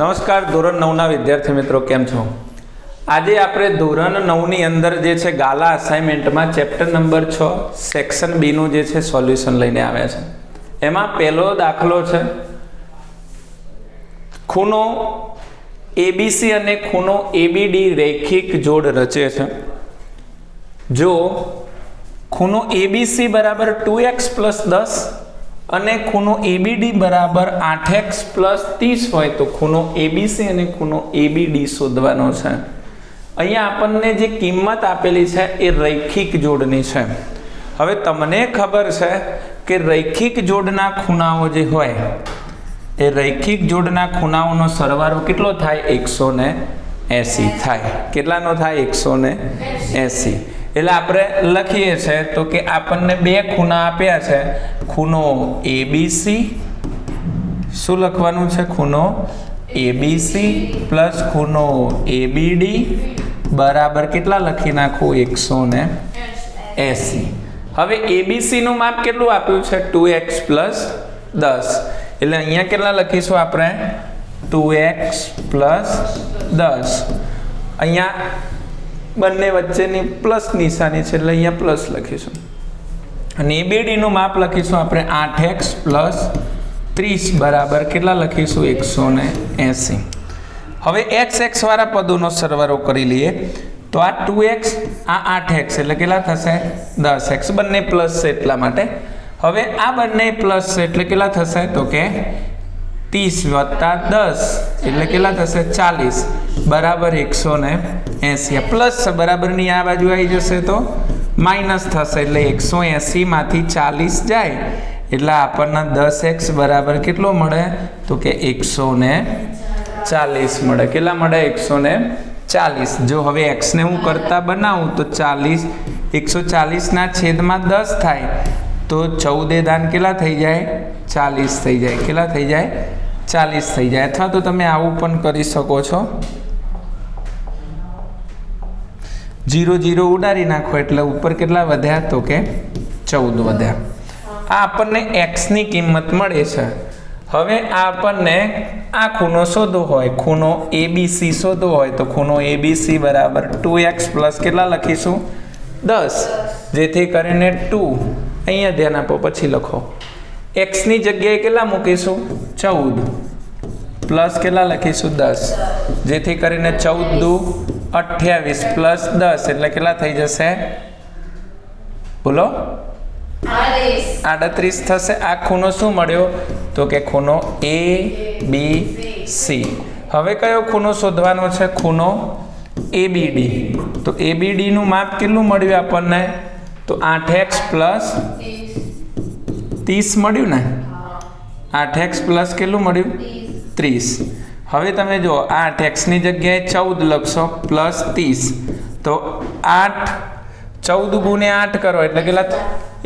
નમસ્કાર, ધોરણ નવના વિદ્યાર્થી મિત્રો, કેમ છો? આજે આપણે ધોરણ નવની અંદર જે છે ગાલા અસાઇનમેન્ટમાં ચેપ્ટર નંબર છ સેક્શન બીનું જે છે સોલ્યુશન લઈને આવ્યા છે. એમાં પહેલો દાખલો છે, ખૂણો એબીસી અને ખૂણો એબીડી રેખિક જોડ રચે છે. જો ખૂણો એબીસી બરાબર ટુ એક્સ પ્લસ દસ અને ખૂણો એબીડી બરાબર આઠ એક્સ પ્લસ ત્રીસ હોય તો ખૂણો એબીસી અને ખૂણો એબીડી શોધવાનો છે. અહીંયા આપણને જે કિંમત આપેલી છે એ રૈખિક જોડની છે. હવે તમને ખબર છે કે રૈખિક જોડના ખૂણાઓ જે હોય, એ રૈખિક જોડના ખૂણાઓનો સરવાળો કેટલો થાય? એકસો ને એંસી થાય. કેટલાનો થાય? એકસો ને એંસી. એટલે આપણે લખીએ છે તો કે આપણને બે ખૂણા આપ્યા છે. ખૂણો એબીસી શું લખવાનું છે? ખૂણો એબીસી પ્લસ ખૂણો એબીડી બરાબર કેટલા લખી નાખું? એકસો ને એસી. હવે એબીસીનું માપ કેટલું આપ્યું છે? ટુ એક્સ પ્લસ દસ. એટલે અહીંયા કેટલા લખીશું આપણે? ટુ એક્સ પ્લસ દસ. અહીંયા બંને વચ્ચેની પ્લસ નિશાની છે એટલે અહીંયા પ્લસ લખીશું. અને એબીડીનું માપ લખીશું આપણે આઠ એક્સ પ્લસ ત્રીસ બરાબર કેટલા લખીશું? એકસો ને એંસી. હવે એક્સ એક્સવાળા પદોનો સરવારો કરી લઈએ. તો આ ટુ એક્સ, આ આઠ એક્સ એટલે કેટલા થશે? દસ એક્સ. બંને પ્લસ છે એટલા માટે. હવે આ બંને પ્લસ છે એટલે કેટલા થશે? તો કે ત્રીસ વત્તા દસ એટલે કેટલા થશે? ચાલીસ. બરાબર એકસો ને એંસી. પ્લસ બરાબરની આ બાજુ આવી જશે તો માઇનસ થશે એટલે એકસો એંસીમાંથી ચાલીસ જાય. એટલે આપણને દસ એક્સ બરાબર કેટલો મળે? તો કે એકસો ને ચાલીસ મળે. કેટલા મળે? એકસો ને ચાલીસ. જો હવે એક્સને હું કરતાં બનાવું તો ચાલીસ, એકસો ચાલીસના છેદમાં દસ થાય. તો ચૌદે દાન કેટલા થઈ જાય? ચાલીસ થઈ જાય. કેટલા થઈ જાય? ચાલીસ થઈ જાય. અથવા તો તમે આવું પણ કરી શકો છો. જીરો જીરો ઉડાડી નાખો એટલે ઉપર કેટલા વધ્યા? તો કે ચૌદ વધ્યા. આ આપણને એક્સની કિંમત મળે છે. હવે આપણને આ ખૂણો શોધવો હોય. ખૂણો એબીસી શોધવો હોય તો ખૂણો એબીસી બરાબર ટુ એક્સ પ્લસ કેટલા લખીશું? દસ. જેથી કરીને ટુ અહીંયા ધ્યાન આપો, પછી લખો. એક્સની જગ્યાએ કેટલા મૂકીશું? ચૌદ. પ્લસ કેટલા લખીશું? દસ. જેથી કરીને ચૌદ દુ અઠ્યાવીસ પ્લસ દસ એટલે કેટલા થઈ જશે? બોલો. આડત્રીસ થશે. આ ખૂણો શું મળ્યો? તો કે ખૂણો એ બી સી હવે કયો ખૂણો શોધવાનો છે? ખૂણો એબીડી તો એબીડીનું માપ કેટલું મળ્યું આપણને? તો આઠ એક્સ પ્લસ ત્રીસ મળ્યું ને? આઠ એક્સ પ્લસ કેટલું મળ્યું? ત્રીસ. હવે તમે જો આઠ એક્સની જગ્યાએ ચૌદ લખશો પ્લસ ત્રીસ. તો આઠ ચૌદ ગુને આઠ કરો એટલે કેટલા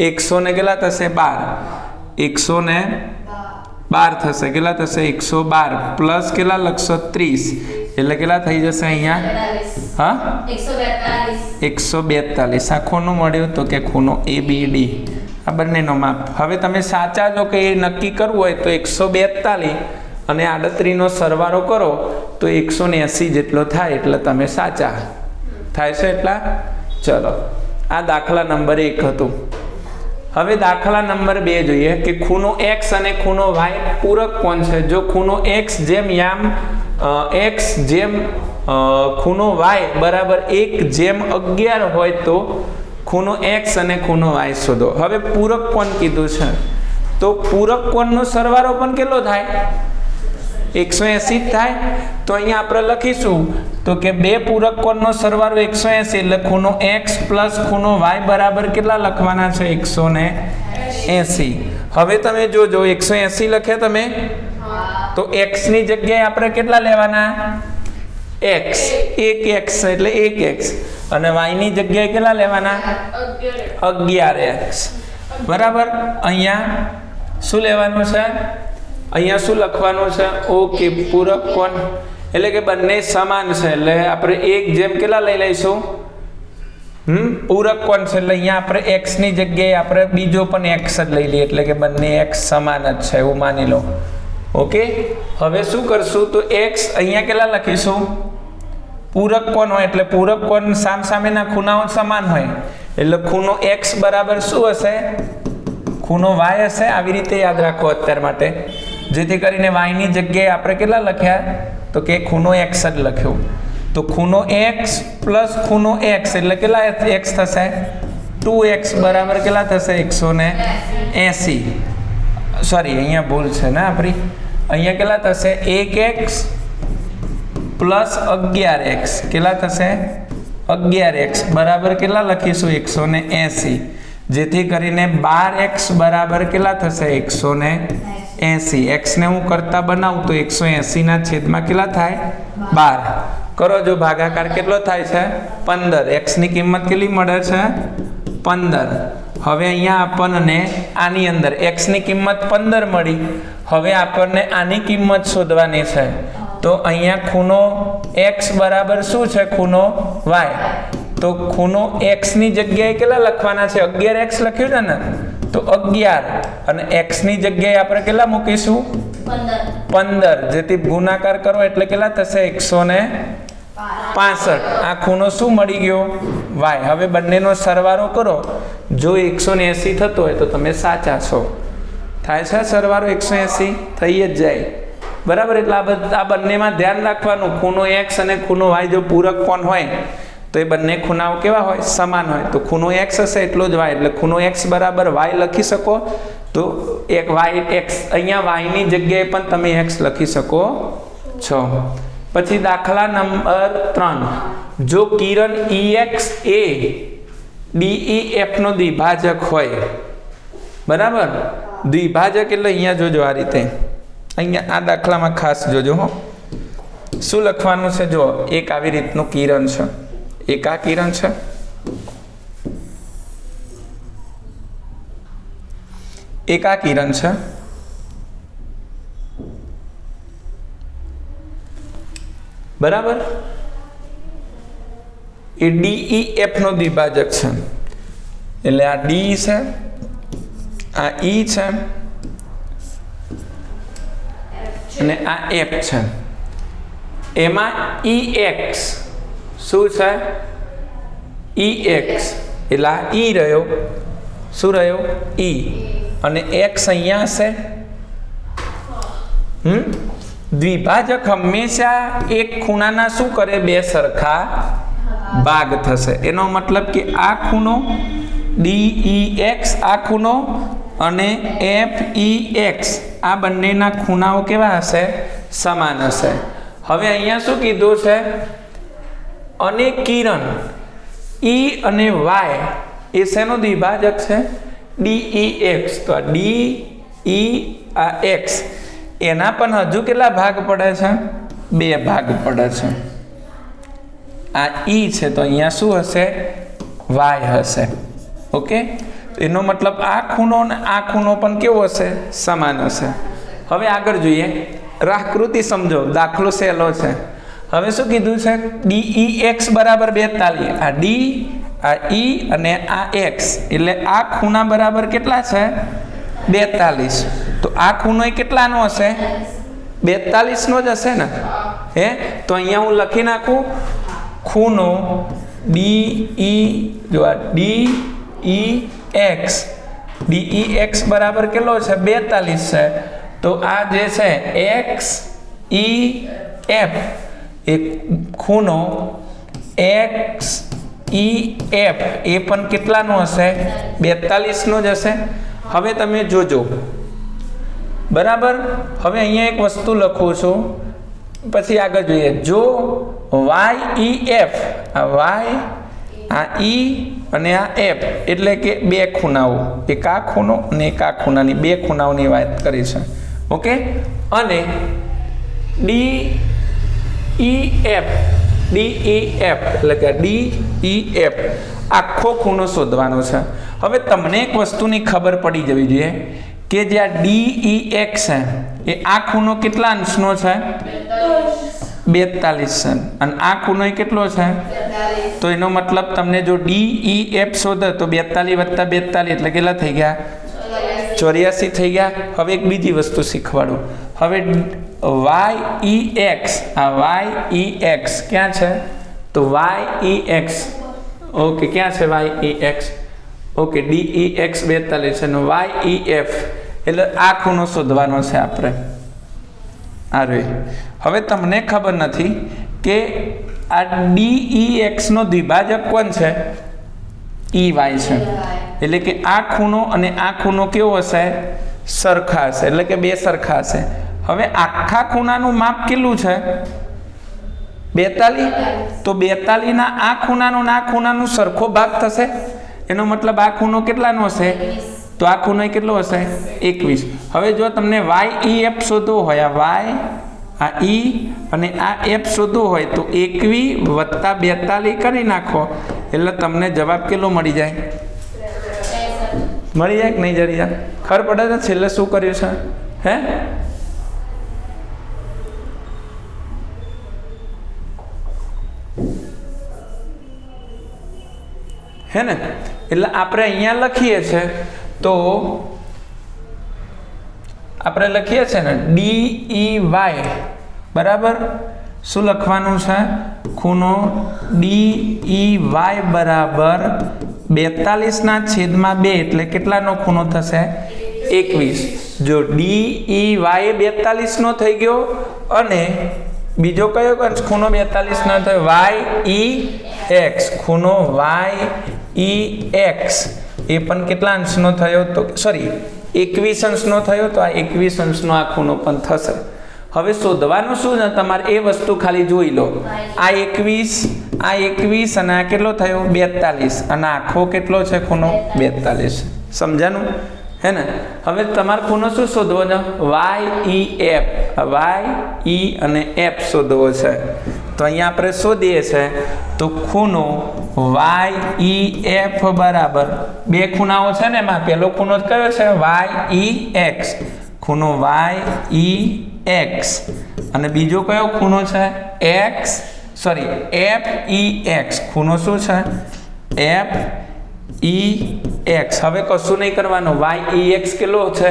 એકસો ને કેટલા થશે? બાર. એકસો ને બાર થશે. કેટલા થશે? એકસો બાર. પ્લસ કેટલા લખશો? ત્રીસ. એટલે કેટલા થઈ જશે અહીંયા? હા? એકસો બેતાલીસ. આ ખૂણો મળ્યું તો કે ખૂનો એ બી ડી આ બંનેનો માપ. હવે તમે સાચા જો કે એ નક્કી કરવું હોય તો એકસો બેતાલીસ અને આડત્રીનો સરવાળો કરો, તો એકસો ને એંસી જેટલો થાય એટલે તમે સાચા. થાય છે એટલા? ચલો. આ દાખલા નંબર એક હતું. હવે દાખલા નંબર બે જોઈએ કે ખૂણો એક્સ અને ખૂણો વાય પૂરક કોણ છે? જો ખૂણો એક્સ જેમ યામ એક્સ જેમ ખૂણો વાય બરાબર એક જેમ અગિયાર હોય તો ખૂણો એક્સ અને ખૂણો વાય શોધો. હવે પૂરક કોણ કીધું છે? તો પૂરક કોણનો સરવાળો પણ કેટલો થાય? એકસો એંસી થાય? તો અહીંયા આપણે લખીશું. તો કે બે પૂરક કોણનો સરવાળો એકસો એંસી એટલે ખૂણો એક્સ પ્લસ ખૂણો વાય બરાબર કેટલા લખવાના છે? એકસો ને એંસી. હવે તમે જોજો એકસો એંસી લખે તમે? તો એક્સની જગ્યાએ આપણે કેટલા લેવાના? એક્સ. એક એક્સ એટલે એક એક્સ. અને વાયની જગ્યાએ કેટલા લેવાના? અગિયાર એક્સ. બરાબર? અહીંયા શું લેવાનું છે? અહીંયા શું લખવાનું છે? ઓકે, પૂરક કોણ? એટલે કે બંને સમાન છે. એટલે આપણે એક જેમ કેટલા લઈ લઈશું? હમ? પૂરક કોણ છે? એટલે અહીંયા આપણે એક્સની જગ્યાએ આપણે બીજો પણ એક્સ જ લઈ લઈએ. એટલે કે બંને એક્સ સમાન જ છે, એવું માની લો. ઓકે? હવે શું કરશું? તો એક્સ અહીંયા કેટલા લખીશું? પૂરક કોણ હોય? એટલે પૂરક કોણ સામ સામેના ખૂણાઓ સમાન હોય. એટલે ખૂણો એક્સ બરાબર શું હશે? ખૂણો વાય હશે. આવી રીતે યાદ રાખો અત્યાર માટે. જેથી કરીને વાયની જગ્યાએ આપણે કેટલા લખ્યા? તો કે ખૂણો એક્સ જ લખ્યો. તો ખૂણો એક્સ પ્લસ ખૂણો એક્સ એટલે કેટલા એક્સ થશે? ટુ એક્સ બરાબર કેટલા થશે? એકસો ને એંસી. સોરી અહીંયા ભૂલ છે ને આપણી? અહીંયા કેટલા થશે? એક એક્સ પ્લસ અગિયાર એક્સ કેટલા થશે? અગિયાર એક્સ બરાબર કેટલા લખીશું? એકસો ને એંસી. જેથી કરીને બાર એક્સ બરાબર કેટલા થશે? એકસો ને એંસી. એક્સને હું કરતા બનાવું તો એકસો એંસીના છેદમાં કેટલા થાય? બાર. કરો જો ભાગાકાર કેટલો થાય છે? પંદર. એક્સની કિંમત કેટલી મળે છે? પંદર. હવે અહીંયા આપણને આની અંદર એક્સની કિંમત પંદર મળી. હવે આપણને આની કિંમત શોધવાની છે. તો અહીંયા ખૂણો એક્સ બરાબર શું છે? ખૂણો વાય. તો ખૂણો એક્સની જગ્યાએ કેટલા લખવાના છે? અગિયાર એક્સ લખ્યું છે ને? તો અગિયાર. અને એક્સની જગ્યાએ આપણે કેટલા મૂકીશું? પંદર. જેથી ગુણાકાર કરો એટલે કેટલા થશે? એકસો ને પાસઠ. આ ખૂણો શું મળી ગયો? વાય હવે બંનેનો સરવારો કરો. જો એકસો ને એંસી થતો હોય તો તમે સાચા છો. થાય છે સરવારો એકસો એંસી? થઈ જ જાય. બરાબર? એટલે આ બધા આ બંનેમાં ધ્યાન રાખવાનું. ખૂણો એક્સ અને ખૂણો વાય જો પૂરક કોણ હોય તો એ બંને ખૂણાઓ કેવા હોય? સમાન હોય. તો ખૂણો એક્સ હશે એટલો જ વાય એટલે ખૂણો એક્સ બરાબર વાય લખી શકો. તો એક વાય એક્સ અહીંયા વાયની જગ્યાએ પણ તમે એક્સ લખી શકો છો. પછી દાખલા નંબર ત્રણ. જો કિરણ ઈએક્સ એ ડીઈ એફનો દ્વિભાજક હોય, બરાબર? દ્વિભાજક એટલે અહીંયા જોજો આ રીતે. અહીંયા આ દાખલામાં ખાસ જોજો હો. શું લખવાનું છે? જો, એક આવી રીતનું કિરણ છે. એક આ કિરણ છે? એક આ કિરણ છે? બરાબર? એ ડીઈ એફ નો દ્વિભાજક છે. એટલે આ ડી છે, આ ઈ છે, અને આ એફ છે. એમાં ઈ એક્સ શું છે? ઈ એક્સ એટલે આ ઈ રહ્યો. શું રહ્યો? ઈ અને એક્સ અહીંયા હશે હમ? દ્વિભાજક હંમેશા એક ખૂણાના શું કરે? બે સરખા ભાગ થશે. એનો મતલબ કે આ ખૂણો ડી ઈ એક્સ આ ખૂણો અને એફ ઈ એક્સ આ બંનેના ખૂણાઓ કેવા હશે? સમાન હશે. હવે અહીંયા શું કીધું છે? અને કિરણ. ઈ અને વાય એ શેનો દ્વિભાજક છે? D E X. તો ડી ઈ આ એક્સ. એના પણ હજુ કેટલા ભાગ પડે છે? બે ભાગ પડે છે. આ ઈ છે, તો અહીંયા શું હશે? વાય હશે. ઓકે? એનો મતલબ આ ખૂણો અને આ ખૂણો પણ કેવો હશે? સમાન હશે. હવે આગળ જોઈએ. રાહકૃતિ સમજો. દાખલો સહેલો છે. હવે શું કીધું છે? ડી ઈ એક્સ બરાબર બેતાલીસ. આ ડી આ ઈ અને આ એક્સ એટલે આ ખૂણા બરાબર કેટલા છે? બેતાલીસ. તો આ ખૂણો કેટલાનો હશે? બેતાલીસનો જ હશે ને? હે? તો અહીંયા હું લખી નાખું. ખૂણો ડી ઈ જો આ D E X D E X બરાબર કેટલો છે? બેતાલીસ છે. તો આ જે છે એક્સ ઈ એફ એ ખૂણો એક્સ ઈ એફ એ પણ કેટલાનો હશે? બેતાલીસનો જ હશે. હવે તમે જોજો. બરાબર? હવે અહીંયા એક વસ્તુ લખું છું. પછી આગળ જોઈએ. જો વાય ઈ એફ આ વાય આ ઈ અને આ એફ એટલે કે બે ખૂણાઓ. એક આ ખૂણો અને એક આ ખૂણાની બે ખૂણાઓની વાત કરી છે ઓકે? અને D E F D E F એટલે કે ડી ઈ એફ આખો ખૂણો શોધવાનો છે. હવે તમને એક વસ્તુની ખબર પડી જવી જોઈએ કે જે આ ડી ઈ એક્સ છે એ આ ખૂણો કેટલા અંશનો છે? બેતાલીસ છે. અને આ ખૂણો એ કેટલો છે? તો એનો મતલબ તમને જો ડી ઈ એફ શોધે તો બેતાલીસ વત્તા બેતાલીસ એટલે કેટલા થઈ ગયા? ચોર્યાસી થઈ ગયા. હવે એક બીજી વસ્તુ શીખવાડું. હવે વાય ઈ એક્સ. આ વાય ઈ એક્સ ક્યાં છે? તો વાય ઈ એક્સ. ઓકે, ક્યાં છે Y E X? Okay, D E X બેતાલીસ અને વાય ઈ એફ, એટલે આ ખૂણો શોધવાનો છે આપણે. આ હવે તમને ખબર નથી કે આ ડી ઈ એક્સનો દ્વિભાજક કોણ છે? ઈ વાય છે. એટલે કે આ ખૂણો અને આ ખૂણો કેવો હશે? સરખા હશે. એટલે કે બે સરખા હશે. હવે આખા ખૂણાનું માપ કેટલું છે? બેતાલીસ? તો બેતાલીના આ ખૂણાનું આ ખૂણાનું સરખો ભાગ થશે? એનો મતલબ આ ખૂણો કેટલાનો હશે? તો આ ખૂણો કેટલો હશે? એકવીસ. હવે જો તમને વાય ઈ એફ શોધવો હોય, આ વાય, આ ઈ અને આ એફ શોધવું હોય, તો એકવી વત્તા બેતાલી કરી નાખો, એટલે તમને જવાબ કેટલો મળી જાય? મળી જાય કે નહીં જરી ખબર પડે છે છેલ્લે શું કર્યું છે? હે? હે ને? એટલે આપણે અહીંયા લખીએ છે તો આપણે લખીએ છીએ ને ડી ઈ વાય બરાબર? શું લખવાનું છે? ખૂણો ડી ઈ વાય બરાબર બેતાલીસના છેદમાં બે એટલે કેટલાનો ખૂણો થશે? એકવીસ. જો ડી ઈ વાય બેતાલીસનો થઈ ગયો અને બીજો કયો ખૂણો બેતાલીસનો થયો? વાય ઈ એક્સ ખૂણો વાય ઈ એક્સ એ પણ કેટલા અંશનો થયો તો સોરી એકવીસ અંશનો થયો તો આ એકવીસ અંશનો આ ખૂણો પણ થશે. હવે શોધવાનું શું છે? તમારે એ વસ્તુ ખાલી જોઈ લો. આ એકવીસ આ એકવીસ અને આ કેટલો થયો? બેતાલીસ. અને આખો કેટલો છે ખૂણો? બેતાલીસ. સમજાનું હે ને? હવે તમારે ખૂણો શું શોધવો છે? Y E F Y E અને એફ શોધવો છે. તો અહીંયા આપણે શોધીએ છે? તો ખૂણો વાય ઈ એફ બરાબર. બે ખૂણાઓ છે ને એમાં. પહેલો ખૂણો કયો છે? Y E X. ખૂણો વાય ઈ એક્સ. અને બીજો કયો ખૂણો છે? X. Sorry F E X. ખૂણો શું છે? F E X. હવે કશું નહીં કરવાનું. વાય ઈ એક્સ કેટલો છે?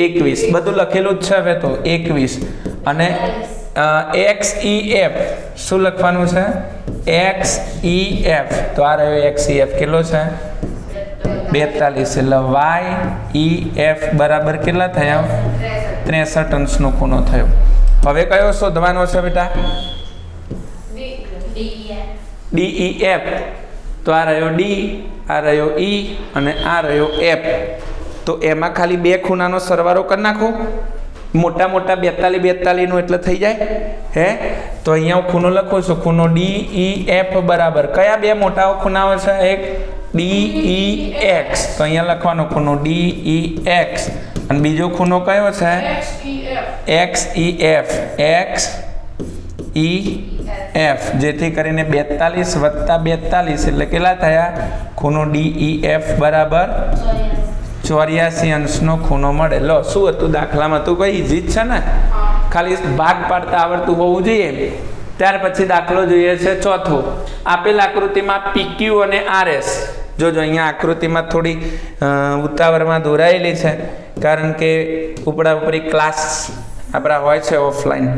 એકવીસ. બધું લખેલું જ છે હવે તો. એકવીસ. અને એક્સ ઈ એફ શું લખવાનું છે? એક્સ ઈ એફ તો આ રહ્યો એક્સ ઈ એફ કેટલો છે? બેતાલીસ. એટલે વાય ઈ એફ બરાબર કેટલા થયા? ત્રેસઠ અંશનો ખૂણો થયો. હવે કયો શોધવાનો છે બેટા? ડી ઈ એફ તો આ રહ્યો ડી આ રહ્યો ઈ અને આ રહ્યો એફ તો એમાં ખાલી બે ખૂણાનો સરવારો કરી નાખો. મોટા મોટા બેતાલીસ બેતાલીસનું એટલે થઈ જાય? હે? તો અહીંયા હું ખૂણો લખું છું. ખૂણો ડી ઈ એફ બરાબર. કયા બે મોટા ખૂણાઓ છે? એક ડી ઈ એક્સ તો અહીંયા લખવાનો ખૂણો ડી ઈ એક્સ અને બીજો ખૂણો કયો છે? X E F X E F જેથી કરીને બેતાલીસ વત્તા બેતાલીસ એટલે કેટલા થયા? ખૂણો ડી ઈ એફ બરાબર ચોર્યાસી અંશનો ખૂણો મળે લો શું હતું? દાખલામાં તું કઈ ઇઝી જ છે ને? ખાલી ભાગ પાડતા આવડતું હોવું જોઈએ. ત્યાર પછી દાખલો જોઈએ છે ચોથો. આપેલ આકૃતિમાં પીક્યુ અને આરએસ જોજો, અહીંયા આકૃતિમાં થોડી ઉતાવળમાં દોરાયેલી છે. કારણ કે ઉપરા ઉપરી ક્લાસ આપણા હોય છે ઓફલાઈન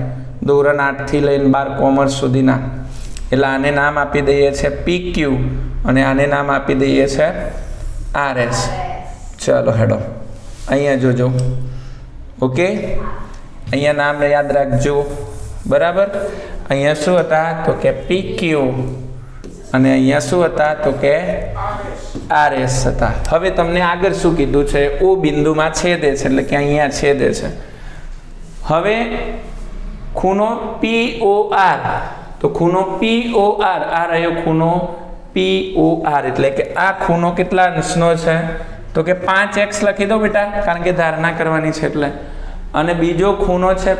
ધોરણ આઠથી લઈને બાર કોમર્સ સુધીના. એટલે આને નામ આપી દઈએ છે પીક્યુ અને આને નામ આપી દઈએ છે આરએસ ચાલો હેડો. અહીંયા જોજો. ઓકે? અહીંયા નામ યાદ રાખજો. બરાબર? અહીંયા શું હતા? તો કે પીક્યુ. અને અહીંયા શું હતા? તો કે આરએસ હતા. હવે તમને આગળ શું કીધું છે? ઓ બિંદુમાં છેદે છે, એટલે કે અહીંયા છેદે છે. હવે ખૂણો પી ઓ આર. તો ખૂણો પી ઓ આર. આ રહ્યો ખૂણો પી ઓ આર. એટલે કે આ ખૂણો કેટલા અંશનો છે? તો કે પાંચ એક્સ લખી દો બેટા, કારણ કે ધારણા કરવાની છે એટલે. અને બીજો ખૂણો છે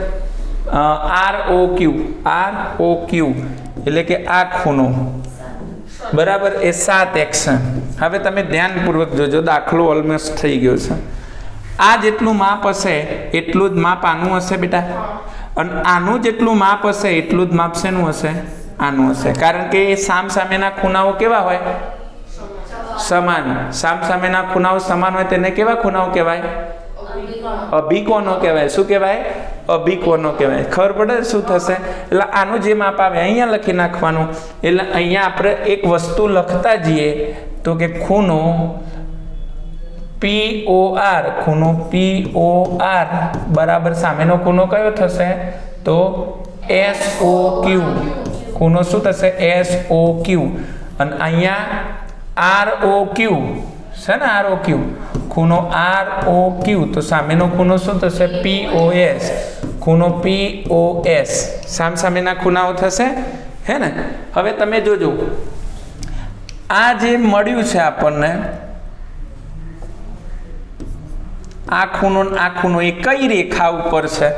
R O Q R O Q એટલે કે આ ખૂણો. બરાબર, એ સાત એક્સ હવે તમે ધ્યાનપૂર્વક જોજો, દાખલો ઓલમોસ્ટ થઈ ગયો છે. આ જેટલું માપ હશે, એટલું જ માપ આનું હશે બેટા. અને આનું જેટલું માપ હશે, એટલું જ માપ શેનું હશે? આનું હશે. કારણ કે એ સામ સામેના ખૂણાઓ કેવા હોય? સમાન? સામ સામેના ખૂણાઓ સમાન હોય તેને કેવા ખૂણાઓ કહેવાય? અભિકોનો કહેવાય. શું કહેવાય? અભિકોનો કહેવાય. ખબર પડે શું થશે? એટલે આનું જે માપ આવે, અહીંયા લખી નાખવાનું. એટલે અહીંયા આપણે એક વસ્તુ લખતા જઈએ તો કે ખૂણો પી ઓ આર ખૂણો પી ઓ આર બરાબર સામેનો ખૂણો કયો થશે? તો એસ ઓ ક્યુ ખૂણો શું થશે? એસ ઓ ક્યુ અને અહીંયા આર ઓ ક્યુ છે ને આર ઓ ક્યુ ખૂણો આર ઓ ક્યુ તો સામેનો ખૂણો શું થશે? પી ઓ એસ ખૂણો પી ઓ એસ સામ સામેના ખૂણાઓ થશે? હે ને? હવે તમે જોજો. આ જે મળ્યું છે આપણને, આ ખૂણો આ ખૂણો એ કઈ રેખા ઉપર છે?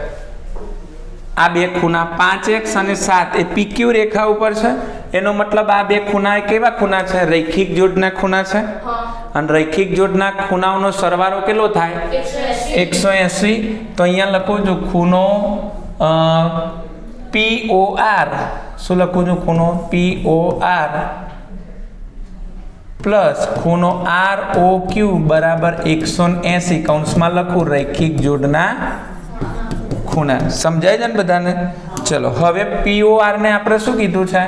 આ બે ખૂણા પાંચ એક્સ અને સાત. એ પીક્યુ રેખા ઉપર છે? એનો મતલબ આ બે ખૂણા કેવા ખૂણા છે? રૈખિક જોડના ખૂણા છે? અને રૈખિક જોડના ખૂણાઓનો સરવાળો કેટલો થાય? એકસો એંસી. તો અહીંયા લખું છું ખૂણો પી ઓ આર શું લખું છું? ખૂણો પી ઓ આર પ્લસ ખૂણો આર ઓ ક્યુ બરાબર એકસો એંસી. કૌંસમાં લખું રૈખિક જોડના ખૂણા. સમજાય છે ને બધાને? ચલો હવે પીઓ આર આપણે શું કીધું છે?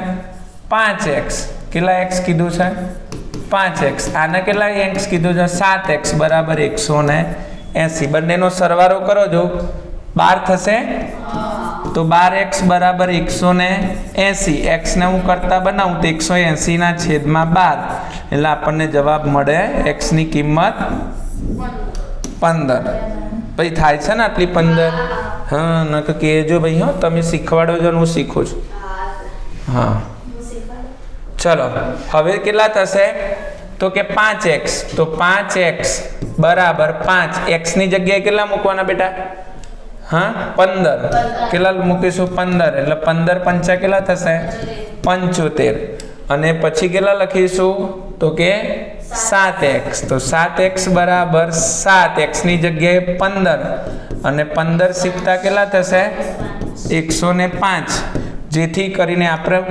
પાંચ એક્સ. કેટલા એક્સ કીધું છે? પાંચ એક્સ. આને કેટલા એક્સ કીધું છે? સાત એક્સ બરાબર એકસો ને એંસી. બંનેનો સરવારો કરો જો. બાર થશે? તો બાર એક્સ બરાબર એકસો ને એંસી. એક્સને હું કરતાં બનાવું તો એકસો એંસીના છેદમાં બાર. એટલે આપણને જવાબ મળે એક્સની કિંમત પંદર. ભાઈ થાય છે ને આટલી પંદર? હા ન કહેજો ભાઈ, હો. તમે શીખવાડો છો હું શીખું છું. હા. ચલો હવે કેટલા થશે? તો કે પાંચ એક્સ. તો પાંચ એક્સ બરાબર પાંચ. એક્સની જગ્યાએ કેટલા મૂકવાના બેટા? હા? પંદર. કેટલા મૂકીશું? પંદર. એટલે પંદર પંચા કેટલા થશે? પંચોતેર. અને પછી કેટલા લખીશું? તો કે સાત એક્સ. તો સાત એક્સ બરાબર સાત. એક્સની જગ્યાએ પંદર. અને પંદર સિત્તા કેટલા થશે? એકસો ને પાંચ. જેથી કરીને આપણે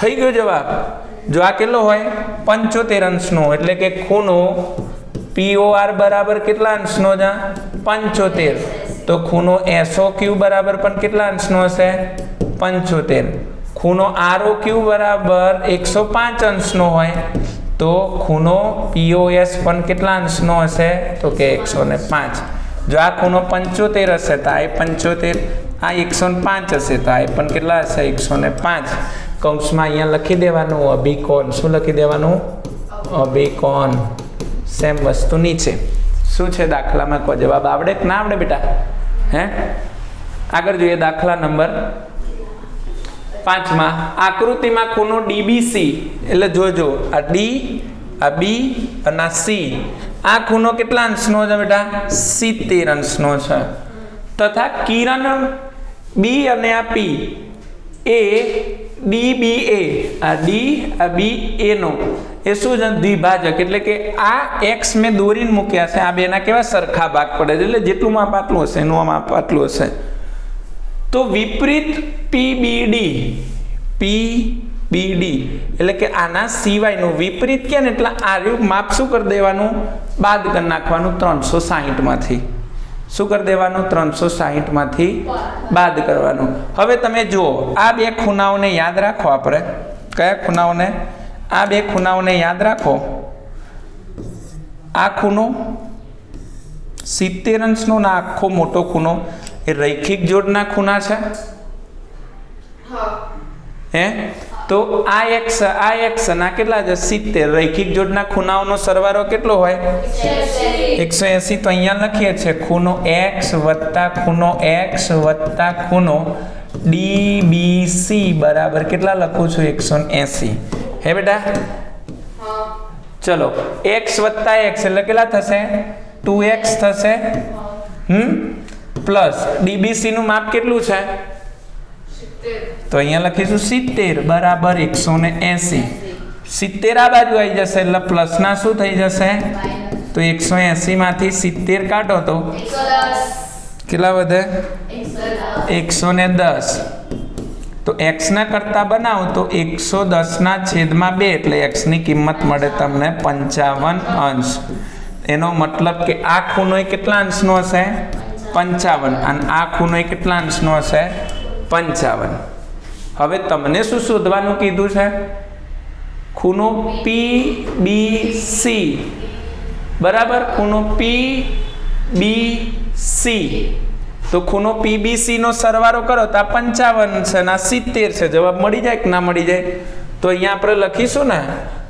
થઈ ગયો જવાબ. જો આ કેટલો હોય? પંચોતેર અંશનો, એટલે કે ખૂણો પીઓઆર બરાબર કેટલા અંશનો છે? પંચોતેર. તો ખૂણો એસઓ ક્યુ બરાબર પણ કેટલા અંશનો હશે? પંચોતેર. ખૂણો આરઓ ક્યુ બરાબર એકસો પાંચ અંશનો હોય, તો ખૂણો પીઓએસ પણ કેટલા અંશનો હશે? તો કે એકસો ને પાંચ. જો આ ખૂણો પંચોતેર હશે, તો આ પંચોતેર, આ એકસો ને પાંચ હશે, તો આ પણ કેટલા હશે? એકસો ને પાંચ. કૌંસમાં અહીંયા લખી દેવાનું અભિકોન શું લખી દેવાનું? અભિકોન સેમ વસ્તુ નીચે. શું છે દાખલામાં? કોઈ જવાબ આવડે? કે ના આવડે બેટા. હે? આગળ જોઈએ દાખલા નંબર પાંચમાં, આકૃતિમાં ખૂણો ડીબીસી. એટલે જોજો, આ ડી, આ બી અને આ સી. આ ખૂણો કેટલા અંશનો છે બેટા? સિત્તેર અંશનો છે. તથા કિરણ બી અને આ પી. એ ડી બી એ, આ ડી, આ બી એનો એ શું છે? દ્વિભાજક. એટલે કે આ એક્સ મેં દોરીને મૂક્યા છે. આ બેના કેવા સરખા ભાગ પડે છે. એટલે જેટલું માપ આટલું હશે, એનું માપ આટલું હશે. તો વિપરીત પીબીડી પીબીડી એટલે કે આના સિવાયનું વિપરીત કે ને? એટલે આર્યું માપ શું કરી દેવાનું? બાદ કરી નાખવાનું ત્રણસો સાહીઠમાંથી. શું કરી દેવાનું? ત્રણસો સાહીઠમાંથી બાદ કરવાનું. હવે તમે જુઓ આ બે ખૂણાઓને યાદ રાખો આપણે. કયા ખૂણાઓને? આ બે ખૂણાઓને યાદ રાખો. આ ખૂણો સિત્તેર અંશનો ના આખો મોટો ખૂણો. એ રૈખિક જોડના ખૂણા છે? હે. તો આ એક્સ આ એક્સ ના કેટલા છે? સિત્તેર. રૈખિક જોડના ખૂણાઓનો સરવાળો કેટલો હોય? એકસો એંસી. તો અહીંયા લખીએ છીએ, ખૂણો એક્સ વત્તા ખૂણો એક્સ વત્તા ખૂણો ડી બી સી બરાબર કેટલા લખું છું? એકસો એંસી. હે બેટા? ચલો, એક્સ વત્તા એક્સ એટલે કેટલા થશે? ટુ એક્સ થશે? હમ? પ્લસ ડીબીસી નું માપ કેટલું છે? તો અહીંયા લખીશું સિત્તેર બરાબર એકસો ને એંસી. સિત્તેર આ બાજુ આવી જશે એટલે પ્લસના શું થઈ જશે? તો એકસો એસીમાંથી સિત્તેર કાઢો તો કેટલા વધે? એકસો ને દસ. તો એક્સના કરતાં બનાવો તો એકસો દસના છેદમાં બે એટલે એક્સની કિંમત મળે તમને પંચાવન અંશ. એનો મતલબ કે આ ખૂણો કેટલા અંશનો હશે? પંચાવન. અને આ ખૂણો કેટલા અંશનો હશે? પંચાવન. હવે તમને શું શોધવાનું કીધું છે? ખૂણો પી બી સી બરાબર? ખૂણો પી બી સી તો ખૂણો પીબીસી નો સરવાળો કરો તો આ પંચાવન છે ના સિત્તેર છે. જવાબ મળી જાય કે ના મળી જાય? તો અહીંયા આપણે લખીશું ને,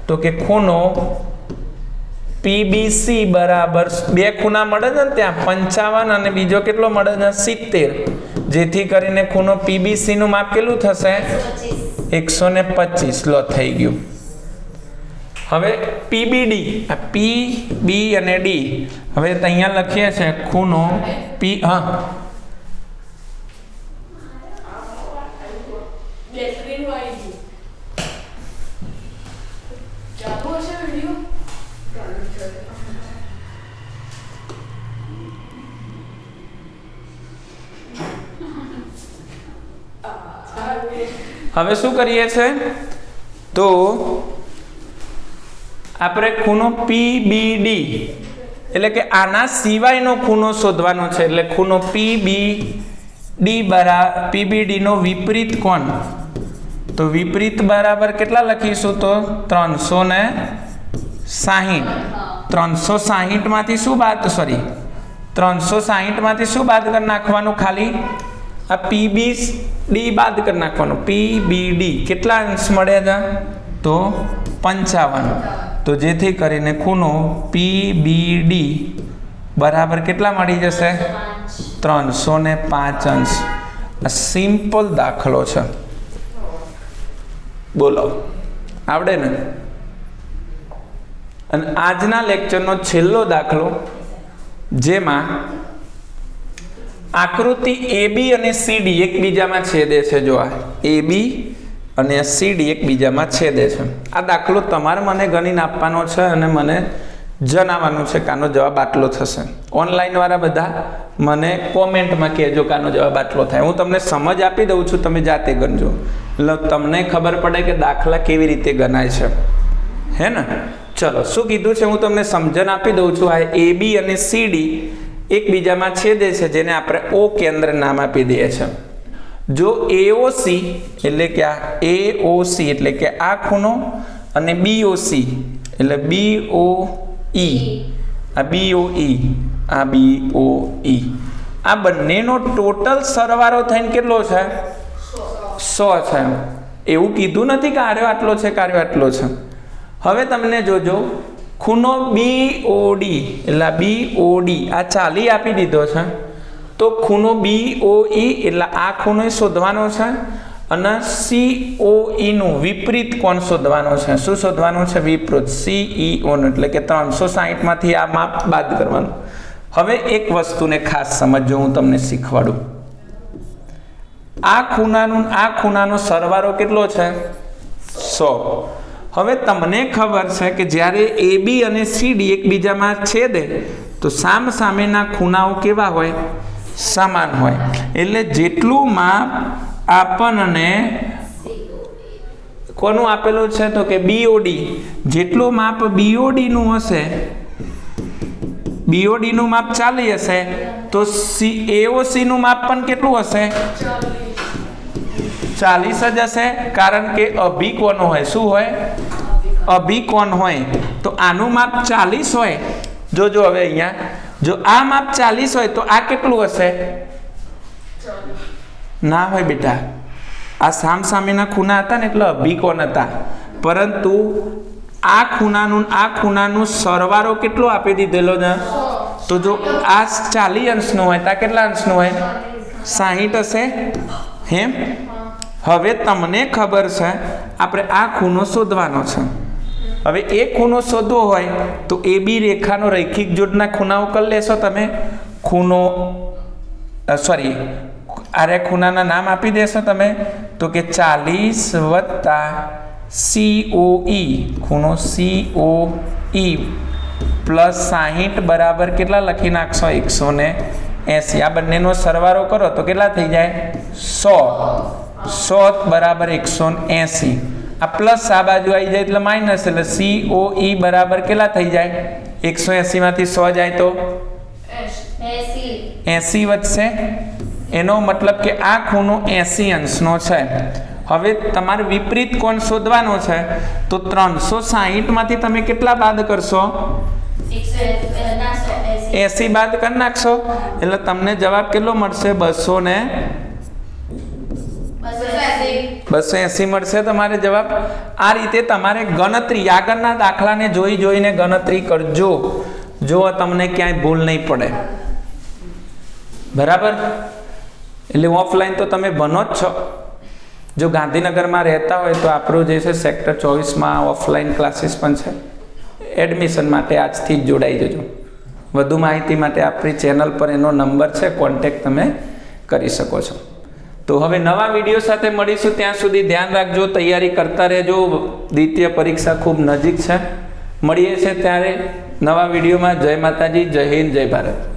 તો કે ખૂણો પીબીસી બરાબર. બે ખૂણા મળે છે ને ત્યાં પંચાવન અને બીજો કેટલો મળે છે? સિત્તેર. જેથી કરીને ખૂણો પીબીસી નું માપ કેટલું થશે? એકસો ને પચીસ. લો, થઈ ગયું. હવે પીબીડી આ પી બી અને ડી હવે અહીંયા લખીએ છે ખૂણો પી હા બેટરીનું આવી ગયું ચાલુ હશે વીડિયો ચાલુ છે હવે શું કરીએ છે? તો આપણે ખૂણો પી બી ડી એટલે કે આના સિવાયનો ખૂણો શોધવાનો છે. એટલે ખૂણો પી બી ડી બરા પીબીડીનો વિપરીત કોણ? તો વિપરીત બરાબર કેટલા લખીશું તો? ત્રણસો ને સાહીઠ. ત્રણસો સાહીઠમાંથી શું બાદ સોરી ત્રણસો સાહીઠમાંથી શું બાદ કરી નાખવાનું ખાલી? આ પીબી ડી બાદ કરી નાખવાનું. પી બી ડી કેટલા અંશ મળે છે તો પંચાવન. તો જેથી કરીને ખૂણો પી બી ડી બરાબર કેટલા મળી જશે? ત્રણસો ને પાંચ અંશ. આ સિમ્પલ દાખલો છે. બોલો. આવડે ને? અને આજના લેક્ચરનો છેલ્લો દાખલો, જેમાં આકૃતિ એ બી અને સીડી એકબીજામાં છેદે છે, જો આ એ બી અને સીડી એકબીજામાં છેદે છે. આ દાખલો તમારે મને ગણીને આપવાનો છે અને મને જણાવવાનું છે કાનો જવાબ આટલો થશે. ઓનલાઈનવાળા બધા મને કોમેન્ટમાં કહેજો કાનો જવાબ આટલો થાય. હું તમને સમજ આપી દઉં છું, તમે જાતે ગણજો. એટલે તમને ખબર પડે કે દાખલા કેવી રીતે ગણાય છે. હે ને? ચલો, શું કીધું છે? હું તમને સમજણ આપી દઉં છું. આ એ બી અને સીડી એકબીજામાં છેદે છે, જેને આપણે ઓ કેન્દ્ર નામ આપી દઈએ છીએ. જો એઓસી એટલે કે આ એઓસી એટલે કે આ ખૂણો અને બીઓસી એટલે બીઓ ઈ આ બીઓ ઈ આ બીઓ ઈ આ બંનેનો ટોટલ સરવાળો થઈને કેટલો છે? સો છે. એવું કીધું નથી કે આર્યો આટલો છે કાર્યો આટલો છે. હવે તમને જોજો ખૂણો બી ઓડી એટલે બી ઓડી આ ચાલી આપી દીધો છે. તો ખૂણો બી ઓ ઈ એટલે આ ખૂણો શોધવાનો છે અને સી ઓ ઈનું વિપરીત કોણ શોધવાનો છે? શું શોધવાનું છે? વિપરીત. સી ઈ ઓનું એટલે કે ત્રણસો સાહીઠમાંથી આ માપ બાદ કરવાનું. હવે એક વસ્તુને ખાસ સમજો હું તમને શીખવાડું. આ ખૂણાનું, આ ખૂણાનો સરવારો કેટલો છે? સો. હવે તમને ખબર છે કે જ્યારે એ બી અને સીડી એકબીજામાં છેદે, તો સામ સામેના ખૂણાઓ કેવા હોય? સમાન હોય. એટલે જેટલું માપ આપણને કોનું આપેલું છે? તો કે બીઓડી જેટલું માપ બીઓડીનું હશે બીઓડીનું માપ ચાલી હશે, તો સી એઓસીનું માપ પણ કેટલું હશે? ચાલીસ જ હશે, કારણ કે અભિકોણ હોય. શું હોય? અભિકોણ હોય? તો આનું માપ ચાલીસ હોય. જોજો હવે અહીંયા. જો આ માપ ચાલીસ હોય તો આ કેટલું હશે? ના હોય બેટા. આ સામ સામેના ખૂણા હતા ને એટલે અભિકોણ હતા? પરંતુ આ ખૂણાનું આ ખૂણાનું સરવારો કેટલો આપી દીધેલો ને? તો જો આ ચાલીસ અંશનો હોય તો આ કેટલા અંશનો હોય? સાહીઠ હશે. હેમ? હવે તમને ખબર છે, આપણે આ ખૂણો શોધવાનો છે. હવે એ ખૂણો શોધવો હોય તો એ બી રેખાનો રૈખિક જોડના ખૂણાઓ કરી લેશો તમે. ખૂણો સોરી આરે ખૂણાના નામ આપી દેશો તમે. તો કે ચાલીસ વત્તા સીઓઈ ઓ ખૂણો સી ઓ ઈ પ્લસ સાહીઠ બરાબર કેટલા લખી નાખશો? એકસો ને એંસી. આ બંનેનો સરવારો કરો તો કેટલા થઈ જાય? સો. સો બરાબર એકસો એસી. આ પ્લસ આ બાજુ આવી જાય એટલે માઇનસ એટલે સી ઓ ઈ બરાબર કેટલા થઈ જાય? એકસો એસીમાંથી સો જાય તો? એસી વધશે. એનો મતલબ કે આ ખૂણો એસી અંશનો છે. હવે તમારે વિપરીત કોણ શોધવાનો છે? તો ત્રણસો સાહીઠમાંથી તમે કેટલા બાદ કરશો? એસી બાદ કરી નાખશો. એટલે તમને જવાબ કેટલો મળશે? બસો ને બસો એસી મળશે તમારે જવાબ? આ રીતે તમારે ગણતરી, આગળના દાખલાને જોઈ જોઈને ગણતરી કરજો. જો તમને ક્યાંય ભૂલ નહીં પડે. બરાબર? એટલે ઓફલાઈન તો તમે ભણો જ છો. જો ગાંધીનગરમાં રહેતા હોય તો આપણું જે છે સેક્ટર ચોવીસમાં ઓફલાઈન ક્લાસીસ પણ છે. એડમિશન માટે આજથી જ જોડાઈ જજો. વધુ માહિતી માટે આપણી ચેનલ પર એનો નંબર છે કોન્ટેક્ટ તમે કરી શકો છો. તો હવે નવા વીડિયો સાથે મળીશું. ત્યાં સુધી ધ્યાન રાખજો, તૈયારી કરતા રહેજો. દ્વિતીય પરીક્ષા ખૂબ નજીક છે. મળીએ છીએ ત્યારે નવા વિડીયોમાં. જય માતાજી, જય હિન્દ, જય ભારત.